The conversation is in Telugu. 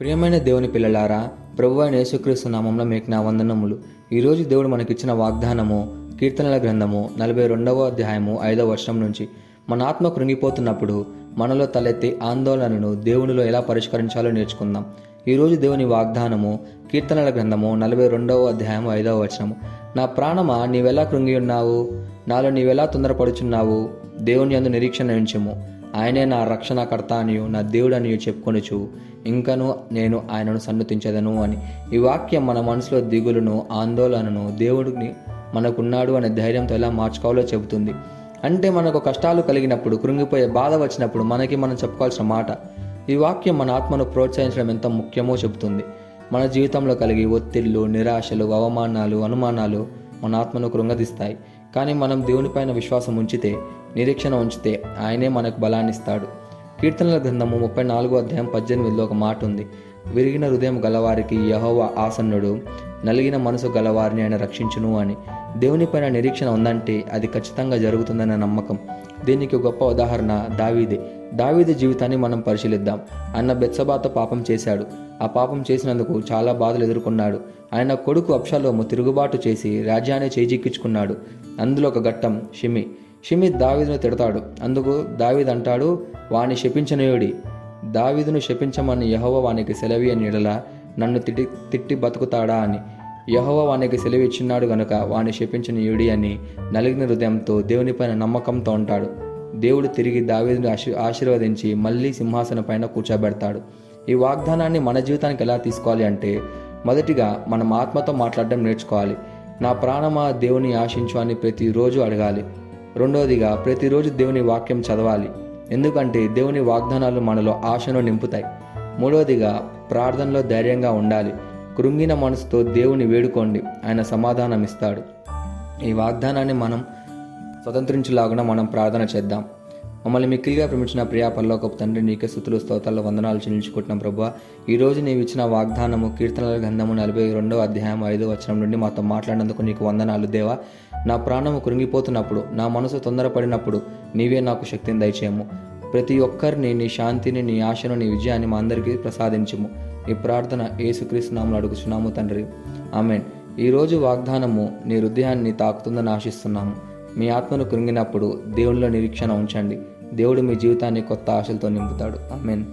ప్రియమైన దేవుని పిల్లలారా ప్రభు అయిన యేసుక్రీస్తు నామంలో మీకు నా వందనములు. ఈరోజు దేవుడు మనకిచ్చిన వాగ్దానము కీర్తనల గ్రంథము నలభై రెండవ అధ్యాయము ఐదవ వర్షం నుంచి మన ఆత్మ కృంగిపోతున్నప్పుడు మనలో తలెత్తే ఆందోళనను దేవునిలో ఎలా పరిష్కరించాలో నేర్చుకుందాం. ఈరోజు దేవుని వాగ్దానము కీర్తనల గ్రంథము నలభై రెండవ అధ్యాయము ఐదవ వచనము. నా ప్రాణమా నీవెలా కృంగి ఉన్నావు నాలో నీవెలా తొందరపడుచున్నావు? దేవుని అందు నిరీక్షణ ఉంచము. ఆయనే నా రక్షణకర్త అనియు నా దేవుడు అనియు చెప్పుకొనుచు ఇంకను నేను ఆయనను సన్నతించదను అని. ఈ వాక్యం మన మనసులో దిగులును ఆందోళనను దేవుడిని మనకున్నాడు అనే ధైర్యంతో ఎలా మార్చుకోవాలో చెబుతుంది. అంటే మనకు కష్టాలు కలిగినప్పుడు కృంగిపోయే బాధ వచ్చినప్పుడు మనకి మనం చెప్పుకోవాల్సిన మాట. ఈ వాక్యం మన ఆత్మను ప్రోత్సహించడం ఎంత ముఖ్యమో చెబుతుంది. మన జీవితంలో కలిగి ఒత్తిళ్ళు నిరాశలు అవమానాలు అనుమానాలు మన ఆత్మను కృంగదీస్తాయి. కానీ మనం దేవునిపైన విశ్వాసం ఉంచితే నిరీక్షణ ఉంచితే ఆయనే మనకు బలాన్నిస్తాడు. కీర్తనల గ్రంథము ముప్పై నాలుగో అధ్యాయం పద్దెనిమిదిలో ఒక మాట ఉంది. విరిగిన హృదయం గలవారికి యహోవ ఆసన్నుడు నలిగిన మనసు గలవారిని ఆయన రక్షించును అని. దేవునిపైన నిరీక్షణ ఉందంటే అది ఖచ్చితంగా జరుగుతుందన్న నమ్మకం. దీనికి గొప్ప ఉదాహరణ దావీదే. దావీది జీవితాన్ని మనం పరిశీలిద్దాం. అన్న బెత్సబాతో పాపం చేశాడు. ఆ పాపం చేసినందుకు చాలా బాధలు ఎదుర్కొన్నాడు. ఆయన కొడుకు అప్షాలోము తిరుగుబాటు చేసి రాజ్యాన్ని చేజిక్కించుకున్నాడు. అందులో ఒక ఘట్టం షిమి. షిమి దావీదును తిడతాడు. అందుకు దావీద్ అంటాడు వాని శపించనయుడి దావీదును శపించమని యహోవ వానికి సెలవి అని ఎడల నన్ను తిట్టి తిట్టి బతుకుతాడా అని. యహోవ వానికి సెలవు ఇచ్చినాడు గనుక వాణ్ణి శపించిన యుడి అని నలిగిన హృదయంతో దేవునిపైన నమ్మకంతో ఉంటాడు దేవుడు తిరిగి దావీదుని ఆశీ ఆశీర్వదించి మళ్ళీ సింహాసనం పైన కూర్చోబెడతాడు. ఈ వాగ్దానాన్ని మన జీవితానికి ఎలా తీసుకోవాలి అంటే మొదటిగా మనం ఆత్మతో మాట్లాడడం నేర్చుకోవాలి. నా ప్రాణమా దేవుని ఆశించు అని ప్రతిరోజు అడగాలి. రెండవదిగా ప్రతిరోజు దేవుని వాక్యం చదవాలి. ఎందుకంటే దేవుని వాగ్దానాలు మనలో ఆశను నింపుతాయి. మూడవదిగా ప్రార్థనలో ధైర్యంగా ఉండాలి. కృంగిన మనసుతో దేవుని వేడుకోండి. ఆయన సమాధానం ఇస్తాడు ఈ వాగ్దానాన్ని మనం స్వతంత్రించులాగున మనం ప్రార్థన చేద్దాం. మమ్మల్ని మిక్కిలిగా ప్రేమించిన ప్రియా పల్లోకపు తండ్రి నీకే స్థుతులు స్తోతాల్లో వందనాలు చెల్లించుకుంటున్నాం ప్రభు. ఈ రోజు నీవు ఇచ్చిన వాగ్దానము కీర్తనల గంధము నలభై రెండవ అధ్యాయం ఐదో వచనం నుండి మాతో మాట్లాడినందుకు నీకు వందనాలు దేవా. నా ప్రాణము కృంగిపోతున్నప్పుడు నా మనసు తొందరపడినప్పుడు నీవే నాకు శక్తిని దయచేయము. ప్రతి ఒక్కరిని నీ శాంతిని నీ ఆశను నీ విజయాన్ని మా అందరికీ ప్రసాదించుము. ఈ ప్రార్థన యేసుక్రీస్తు నామములో అడుగుచున్నాము తండ్రి. ఆమెన్. ఈరోజు వాగ్దానము నీ హృదయాన్ని తాకుతుందని ఆశిస్తున్నాము. మీ ఆత్మను కృంగినప్పుడు దేవునిలో నిరీక్షణ ఉంచండి. దేవుడు మీ జీవితాన్ని కొత్త ఆశలతో నింపుతాడు. ఆమెన్.